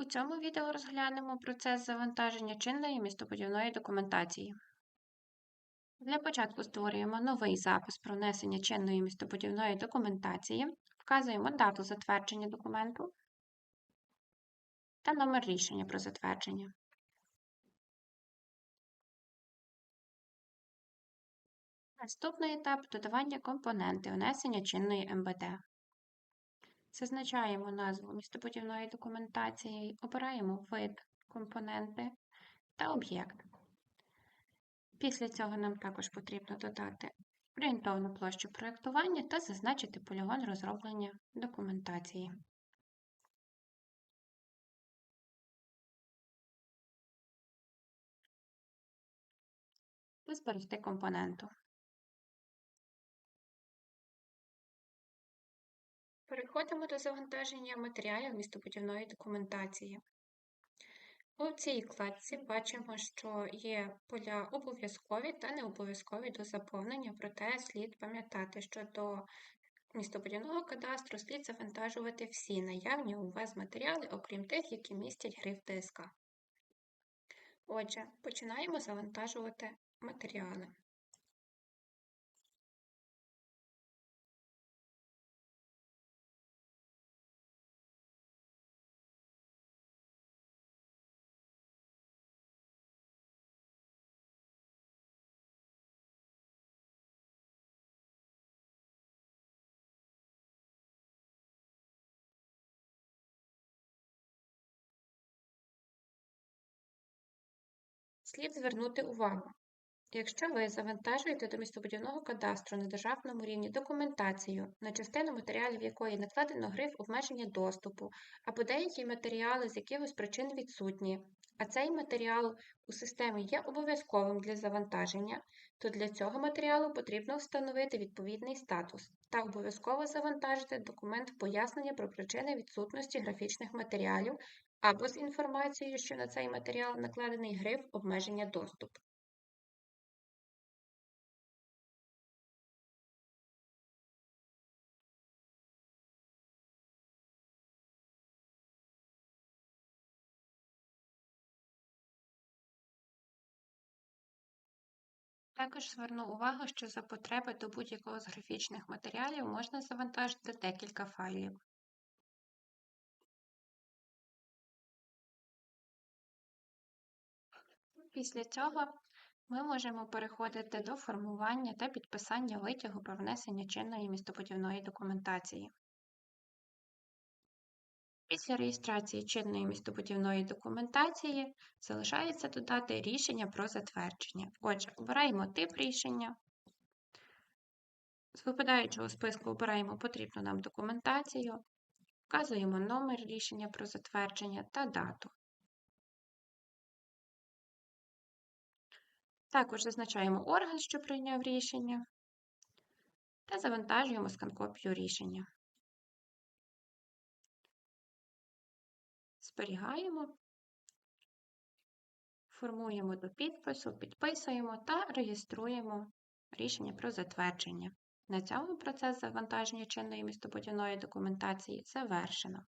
У цьому відео розглянемо процес завантаження чинної містобудівної документації. Для початку створюємо новий запис про внесення чинної містобудівної документації, вказуємо дату затвердження документу та номер рішення про затвердження. Наступний етап додавання компоненти внесення чинної МБД. Зазначаємо назву містобудівної документації, обираємо вид, компоненти та об'єкт. Після цього нам також потрібно додати орієнтовну площу проєктування та зазначити полігон розроблення документації. Та зберегти компоненту. Переходимо до завантаження матеріалів містобудівної документації. У цій вкладці бачимо, що є поля обов'язкові та необов'язкові до заповнення, проте слід пам'ятати, що до містобудівного кадастру слід завантажувати всі наявні у вас матеріали, окрім тих, які містять гриф ТСК. Отже, починаємо завантажувати матеріали. Слід звернути увагу. Якщо ви завантажуєте до містобудівного кадастру на державному рівні документацію, на частину матеріалів якої накладено гриф обмеження доступу, або деякі матеріали з якихось причин відсутні, а цей матеріал у системі є обов'язковим для завантаження, то для цього матеріалу потрібно встановити відповідний статус та обов'язково завантажити документ пояснення про причини відсутності графічних матеріалів або з інформацією, що на цей матеріал накладений гриф обмеження доступу. Також зверну увагу, що за потреби до будь-якого з графічних матеріалів можна завантажити декілька файлів. Після цього ми можемо переходити до формування та підписання витягу про внесення чинної містобудівної документації. Після реєстрації чинної містобудівної документації залишається додати рішення про затвердження. Отже, обираємо тип рішення. З випадаючого списку обираємо потрібну нам документацію, вказуємо номер рішення про затвердження та дату. Також зазначаємо орган, що прийняв рішення, та завантажуємо скан-копію рішення. Зберігаємо, формуємо до підпису, підписуємо та реєструємо рішення про затвердження. На цьому процес завантаження чинної містобудівної документації завершено.